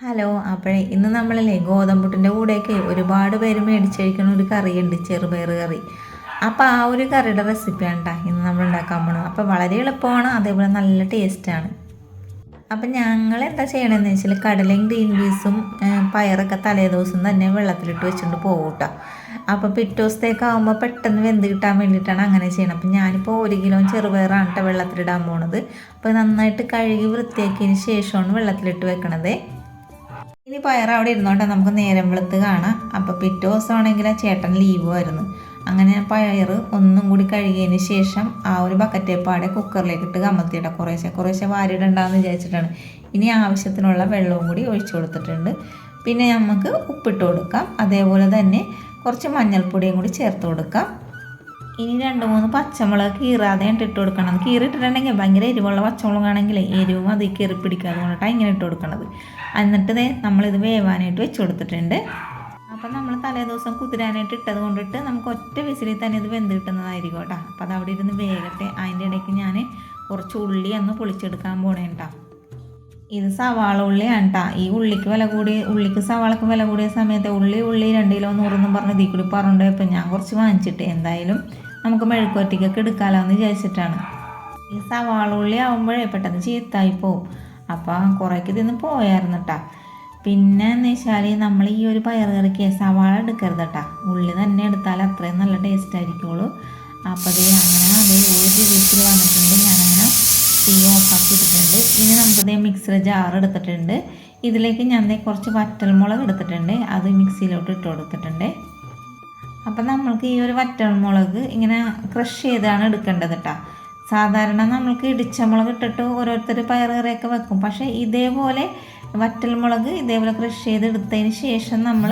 Hello അപ്പോഴേ ഇന്ന് നമ്മളല്ലേ ഗോതമ്പുട്ടിന്റെ കൂടെയൊക്കെ ഒരുപാട് പേര് മേടിച്ചഴിക്കുന്ന ഒരു കറിയുണ്ട് ചെറുപയർ കറി. അപ്പോൾ ആ ഒരു കറിയുടെ റെസിപ്പിയാണ് കേട്ടോ ഇന്ന് നമ്മൾ ഉണ്ടാക്കാൻ പോണത്. അപ്പോൾ വളരെ എളുപ്പമാണ് അതേപോലെ നല്ല ടേസ്റ്റാണ് അപ്പം ഞങ്ങൾ എന്താ ചെയ്യണമെന്ന് വെച്ചാൽ കടലയും ഗ്രീൻ പീസും പയറൊക്കെ തലേ ദിവസം തന്നെ വെള്ളത്തിലിട്ട് വെച്ചുകൊണ്ട് പോകും കേട്ടോ അപ്പോൾ പിറ്റേ ദിവസത്തേക്ക് ആകുമ്പോൾ പെട്ടെന്ന് വെന്ത് കിട്ടാൻ വേണ്ടിയിട്ടാണ് അങ്ങനെ ചെയ്യണം അപ്പം ഞാനിപ്പോൾ ഒരു കിലോ ചെറുപയറാണ് കേട്ടോ വെള്ളത്തിലിടാൻ പോണത്. അപ്പോൾ നന്നായിട്ട് കഴുകി വൃത്തിയാക്കിയതിന് ശേഷമാണ് വെള്ളത്തിലിട്ട് വെക്കണത്. ഇനി പയർ അവിടെ ഇരുന്നോട്ടെ നമുക്ക് നേരം വെളുത്ത് കാണാം. അപ്പോൾ പിറ്റേ ദിവസമാണെങ്കിൽ ആ ചേട്ടൻ ലീവ് ലീവുമായിരുന്നു അങ്ങനെ ഞാൻ പയർ ഒന്നും കൂടി കഴുകിയതിന് ശേഷം ആ ഒരു ബക്കറ്റേ പാടെ കുക്കറിലേക്ക് ഇട്ട് കമത്തിയിട കുറേശ്ശെ കുറേശ്ശെ വാരിടണ്ടെന്ന് വിചാരിച്ചിട്ടാണ്. ഇനി ആവശ്യത്തിനുള്ള വെള്ളവും കൂടി ഒഴിച്ചു കൊടുത്തിട്ടുണ്ട്. പിന്നെ നമുക്ക് ഉപ്പിട്ട് കൊടുക്കാം. അതേപോലെ തന്നെ കുറച്ച് മഞ്ഞൾപ്പൊടിയും കൂടി ചേർത്ത് കൊടുക്കാം. ഇനി രണ്ട് മൂന്ന് പച്ചമുളക് കീറാതെ ഇട്ട് കൊടുക്കണം. കീറിട്ടിട്ടുണ്ടെങ്കിൽ ഭയങ്കര എരിവുള്ള പച്ചമുളകാണെങ്കിൽ എരിവും അത് കീറി പിടിക്കാതെ കൊണ്ടിട്ടാണ് ഇങ്ങനെ ഇട്ട് കൊടുക്കണത്. എന്നിട്ട് നമ്മളിത് വേവാനായിട്ട് വെച്ച് കൊടുത്തിട്ടുണ്ട്. അപ്പം നമ്മൾ തലേ ദിവസം കുതിരാനായിട്ട് ഇട്ടത് കൊണ്ടിട്ട് നമുക്ക് ഒറ്റ വിസിലിൽ തന്നെ ഇത് വെന്ത് കിട്ടുന്നതായിരിക്കും കേട്ടോ. അപ്പം അത് അവിടെ ഇരുന്ന് വേകട്ടെ. അതിന്റെ ഇടയ്ക്ക് ഞാൻ കുറച്ച് ഉള്ളി ഒന്ന് പൊളിച്ചെടുക്കാൻ പോണേ കേട്ടോ ഇത് സവാള ഉള്ളിയാണ് കേട്ടോ ഈ ഉള്ളിക്ക് വില കൂടി ഉള്ളിക്ക് സവാളക്ക് വില കൂടിയ സമയത്ത് ഉള്ളി ഉള്ളി രണ്ട് കിലോ നൂറെന്നും പറഞ്ഞ് ഇതിൽ കൂടി പറഞ്ഞിട്ട് ഇപ്പം ഞാൻ കുറച്ച് വാങ്ങിച്ചിട്ട് എന്തായാലും നമുക്ക് മെഴുക്കുവറ്റിക്കൊക്കെ എടുക്കാമല്ലോ എന്ന് വിചാരിച്ചിട്ടാണ്. ഈ സവാള ഉള്ളി ആകുമ്പോഴേ പെട്ടെന്ന് ചീത്തായി പോവും. അപ്പോൾ കുറേക്ക് ഇതിന്ന് പോയായിരുന്നു കേട്ടോ പിന്നെ എന്ന് വെച്ചാൽ നമ്മൾ ഈ ഒരു പയറുകറിക്ക് സവാള എടുക്കരുത് കേട്ടോ ഉള്ളി തന്നെ എടുത്താൽ അത്രയും നല്ല ടേസ്റ്റ് ആയിരിക്കുള്ളൂ. അപ്പോൾ അത് അങ്ങനെ അതേ ഒരു വിസിൽ വന്നിട്ടുണ്ട് ഞാനങ്ങനെ ഇട്ടിട്ടുണ്ട് ഇനി നമുക്കിതേ മിക്സിയുടെ ജാർ എടുത്തിട്ടുണ്ട്. ഇതിലേക്ക് ഞാൻ കുറച്ച് വറ്റൽമുളക് എടുത്തിട്ടുണ്ട്. അത് മിക്സിയിലോട്ട് ഇട്ട് കൊടുത്തിട്ടുണ്ട്. അപ്പം നമ്മൾക്ക് ഈ ഒരു വറ്റൽമുളക് ഇങ്ങനെ ക്രഷ് ചെയ്താണ് എടുക്കേണ്ടത് കേട്ടോ സാധാരണ നമ്മൾക്ക് ഇടിച്ച മുളക് ഇട്ടിട്ട് ഓരോരുത്തർ പയർ കറിയൊക്കെ വെക്കും. പക്ഷേ ഇതേപോലെ വറ്റൽമുളക് ഇതേപോലെ ക്രഷ് ചെയ്ത് എടുത്തതിന് ശേഷം നമ്മൾ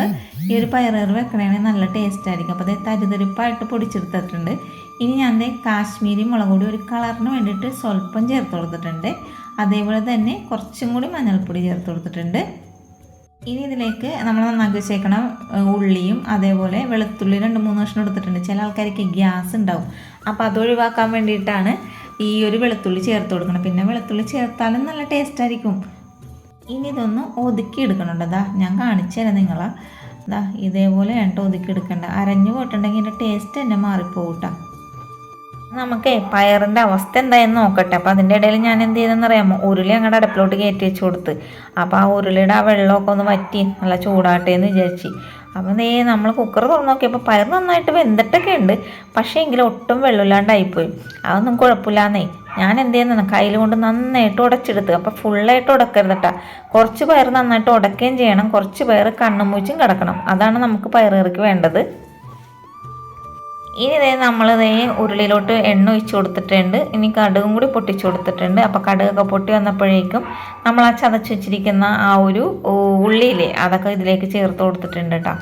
ഈ ഒരു പയർ കറി വെക്കണമെങ്കിൽ നല്ല ടേസ്റ്റ് ആയിരിക്കും. അപ്പോൾ അത് തരിതരിപ്പായിട്ട് പൊടിച്ചെടുത്തിട്ടുണ്ട്. ഇനി ഞാൻ കാശ്മീരി മുളക് പൊടി ഒരു കളറിന് വേണ്ടിയിട്ട് സ്വല്പം ചേർത്ത് കൊടുത്തിട്ടുണ്ട്. അതേപോലെ തന്നെ കുറച്ചും കൂടി മഞ്ഞൾപ്പൊടി ചേർത്ത് കൊടുത്തിട്ടുണ്ട്. ഇനി ഇതിലേക്ക് നമ്മൾ നന്നാക്കി വെച്ചേക്കണം ഉള്ളിയും അതേപോലെ വെളുത്തുള്ളി രണ്ട് മൂന്ന് കഷ്ണം എടുത്തിട്ടുണ്ട്. ചില ആൾക്കാർക്ക് ഗ്യാസ് ഉണ്ടാവും. അപ്പോൾ അത് ഒഴിവാക്കാൻ വേണ്ടിയിട്ടാണ് ഈ ഒരു വെളുത്തുള്ളി ചേർത്ത് കൊടുക്കണം പിന്നെ വെളുത്തുള്ളി ചേർത്താലും നല്ല ടേസ്റ്റ് ആയിരിക്കും. ഇനി ഇതൊന്ന് ഒതുക്കി എടുക്കണുണ്ട് അതാ ഞാൻ കാണിച്ചു തരാം നിങ്ങളെ. ദാ ഇതേപോലെ കേട്ടോ ഒതുക്കി എടുക്കണ്ട. അരഞ്ഞു പോയിട്ടുണ്ടെങ്കിൽ ടേസ്റ്റ് തന്നെ മാറിപ്പോവും കേട്ടോ. നമുക്ക് പയറിന്റെ അവസ്ഥ എന്തായെന്ന് നോക്കട്ടെ. അപ്പോൾ അതിന്റെ ഇടയിൽ ഞാൻ എന്ത് ചെയ്തെന്ന് അറിയാമോ? ഉരുളി അങ്ങോട്ട് അടുപ്പിലോട്ട് കയറ്റി വെച്ച് കൊടുത്ത്. അപ്പോൾ ആ ഉരുളിയുടെ ആ വെള്ളമൊക്കെ ഒന്ന് വറ്റി നല്ല ചൂടാട്ടെ എന്ന് വിചാരിച്ച്. അപ്പോൾ നീ നമ്മൾ കുക്കർ തുറന്ന് നോക്കിയപ്പോൾ പയർ നന്നായിട്ട് വെന്തിട്ടൊക്കെ ഉണ്ട്. പക്ഷേ എങ്കിലും ഒട്ടും വെള്ളമില്ലാണ്ടായിപ്പോയി അതൊന്നും കുഴപ്പമില്ലാന്നേ. ഞാൻ എന്ത് ചെയ്യുന്നു കയ്യിൽ കൊണ്ട് നന്നായിട്ട് ഉടച്ചെടുത്ത്. അപ്പോൾ ഫുള്ളായിട്ട് ഉടക്കരുത് കേട്ടോ കുറച്ച് പയർ നന്നായിട്ട് ഉടക്കുകയും ചെയ്യണം. കുറച്ച് പയർ കണ്ണും മൂച്ചും കിടക്കണം. അതാണ് നമുക്ക് പയർ ഇറക്കി വേണ്ടത്. ഇനി ഇതേ നമ്മളിതേ ഉരുളിയിലോട്ട് എണ്ണ ഒഴിച്ച് കൊടുത്തിട്ടുണ്ട്. ഇനി കടുകും കൂടി പൊട്ടിച്ചു കൊടുത്തിട്ടുണ്ട്. അപ്പോൾ കടുകൊക്കെ പൊട്ടി വന്നപ്പോഴേക്കും നമ്മൾ ആ ചതച്ച് വെച്ചിരിക്കുന്ന ആ ഒരു ഉള്ളിയിലെ അതൊക്കെ ഇതിലേക്ക് ചേർത്ത് കൊടുത്തിട്ടുണ്ട് കേട്ടോ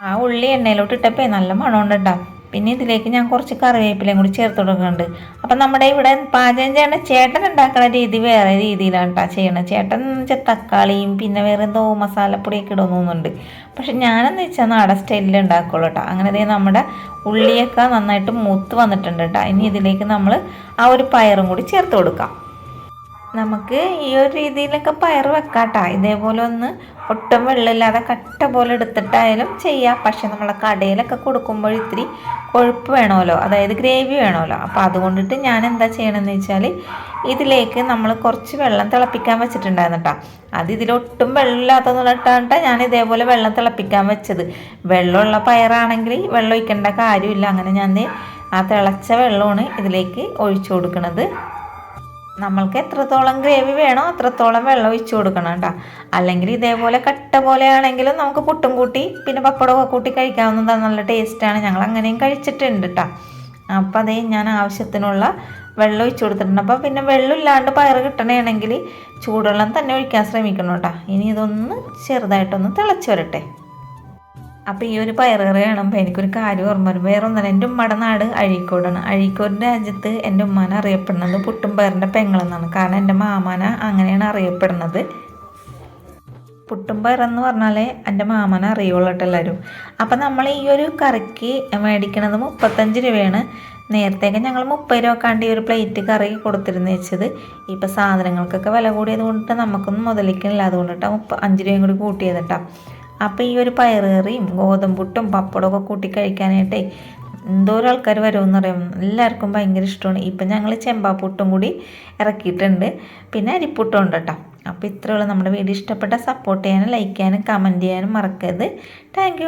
ആ ഉള്ളി എണ്ണയിലോട്ട് ഇട്ടപ്പോൾ നല്ല മണമുണ്ട് കേട്ടോ പിന്നെ ഇതിലേക്ക് ഞാൻ കുറച്ച് കറിവേപ്പിലയും കൂടി ചേർത്ത് കൊടുക്കുന്നുണ്ട്. അപ്പം നമ്മുടെ ഇവിടെ പാചകം ചെയ്യണ ചേട്ടൻ ഉണ്ടാക്കുന്ന രീതി വേറെ രീതിയിലാണ് കേട്ടോ ചെയ്യണത്. ചേട്ടൻ എന്ന് വെച്ചാൽ തക്കാളിയും പിന്നെ വേറെ എന്തോ മസാലപ്പൊടിയൊക്കെ ഇടുന്നുണ്ട് പക്ഷെ ഞാനെന്ന് വെച്ചാൽ നാടൻ സ്റ്റൈലിൽ ഉണ്ടാക്കുള്ളൂ കേട്ടോ അങ്ങനെ നമ്മുടെ ഉള്ളിയൊക്കെ നന്നായിട്ട് മൂത്ത് വന്നിട്ടുണ്ട് കേട്ടോ ഇനി ഇതിലേക്ക് നമ്മൾ ആ ഒരു പയറും കൂടി ചേർത്ത് കൊടുക്കാം. നമുക്ക് ഈ ഒരു രീതിയിലൊക്കെ പയർ വെക്കാട്ടാ. ഇതേപോലെ ഒന്ന് ഒട്ടും വെള്ളമില്ലാതെ കട്ട പോലെ എടുത്തിട്ടായാലും ചെയ്യാം. പക്ഷെ നമ്മളെ കടയിലൊക്കെ കൊടുക്കുമ്പോൾ ഇത്തിരി കൊഴുപ്പ് വേണമല്ലോ. അതായത് ഗ്രേവി വേണമല്ലോ. അപ്പോൾ അതുകൊണ്ടിട്ട് ഞാൻ എന്താ ചെയ്യണമെന്ന് വെച്ചാൽ ഇതിലേക്ക് നമ്മൾ കുറച്ച് വെള്ളം തിളപ്പിക്കാൻ വെച്ചിട്ടുണ്ടായിരുന്നു കേട്ടോ അത് ഇതിലൊട്ടും വെള്ളമില്ലാത്തതുകൊണ്ടിട്ടാണ് ഞാൻ ഇതേപോലെ വെള്ളം തിളപ്പിക്കാൻ വെച്ചത്. വെള്ളമുള്ള പയറാണെങ്കിൽ വെള്ളം ഒഴിക്കേണ്ട കാര്യമില്ല. അങ്ങനെ ഞാൻ ആ തിളച്ച വെള്ളമാണ് ഇതിലേക്ക് ഒഴിച്ചു കൊടുക്കുന്നത് നമ്മൾക്ക് എത്രത്തോളം ഗ്രേവി വേണോ അത്രത്തോളം വെള്ളം ഒഴിച്ചു കൊടുക്കണം കേട്ടോ. അല്ലെങ്കിൽ ഇതേപോലെ കട്ട പോലെ ആണെങ്കിലും നമുക്ക് പുട്ടും കൂട്ടി പിന്നെ പപ്പടമൊക്കെ കൂട്ടി കഴിക്കാവുന്നതാണ് നല്ല ടേസ്റ്റാണ്. ഞങ്ങൾ അങ്ങനെയും കഴിച്ചിട്ടുണ്ട് കേട്ടോ. അപ്പം അതേ ഞാൻ ആവശ്യത്തിനുള്ള വെള്ളം ഒഴിച്ചു കൊടുത്തിട്ടുണ്ട്. അപ്പോൾ പിന്നെ വെള്ളം ഇല്ലാണ്ട് പയർ കിട്ടണമെങ്കിൽ ചൂടുവെള്ളം തന്നെ ഒഴിക്കാൻ ശ്രമിക്കണം കേട്ടോ. ഇനി ഇതൊന്ന് ചെറുതായിട്ടൊന്ന് തിളച്ച് വരട്ടെ. അപ്പോൾ ഈ ഒരു പയറ് കറി കാണുമ്പോൾ എനിക്കൊരു കാര്യം ഓർമ്മ വരും. വേറെ ഒന്നല്ല എന്റെ ഉമ്മയുടെ നാട് അഴീക്കോടാണ്. അഴീക്കോട് രാജ്യത്ത് എന്റെ ഉമ്മാനെ അറിയപ്പെടുന്നത് പുട്ടും പയറിന്റെ പെങ്ങളെന്നാണ്. കാരണം എന്റെ മാമാന അങ്ങനെയാണ് അറിയപ്പെടുന്നത്. പുട്ടും പയറെന്ന് പറഞ്ഞാൽ എന്റെ മാമനെ അറിയുള്ളൂ കേട്ടോ എല്ലാവരും അപ്പം നമ്മൾ ഈ ഒരു കറിക്ക് മേടിക്കണത് മുപ്പത്തഞ്ച് രൂപയാണ്. നേരത്തേക്ക് ഞങ്ങൾ മുപ്പത് രൂപ ഈ ഒരു പ്ലേറ്റ് കറി കൊടുത്തിരുന്നു വെച്ചത്. ഇപ്പം സാധനങ്ങൾക്കൊക്കെ വില കൂടിയത് കൊണ്ടിട്ട് നമുക്കൊന്നും മുതലിക്കണില്ല. അതുകൊണ്ടിട്ട് മുപ്പ അഞ്ച് രൂപയും കൂടി കൂട്ടിയത് കേട്ടോ. അപ്പോൾ ഈ ഒരു പയറേറിയും ഗോതമ്പുട്ടും പപ്പടമൊക്കെ കൂട്ടി കഴിക്കാനായിട്ടേ എന്തോരം ആൾക്കാർ വരുമെന്ന് പറയും എല്ലാവർക്കും ഭയങ്കര ഇഷ്ടമാണ്. ഇപ്പം ഞങ്ങൾ ചെമ്പാപ്പുട്ടും കൂടി ഇറക്കിയിട്ടുണ്ട്. പിന്നെ അരിപ്പുട്ടും ഉണ്ട് കേട്ടോ അപ്പോൾ ഇത്രയുള്ള നമ്മുടെ വീഡിയോ ഇഷ്ടപ്പെട്ട സപ്പോർട്ട് ചെയ്യാനും ലൈക്ക് ചെയ്യാനും കമന്റ് ചെയ്യാനും മറക്കരുത്. താങ്ക്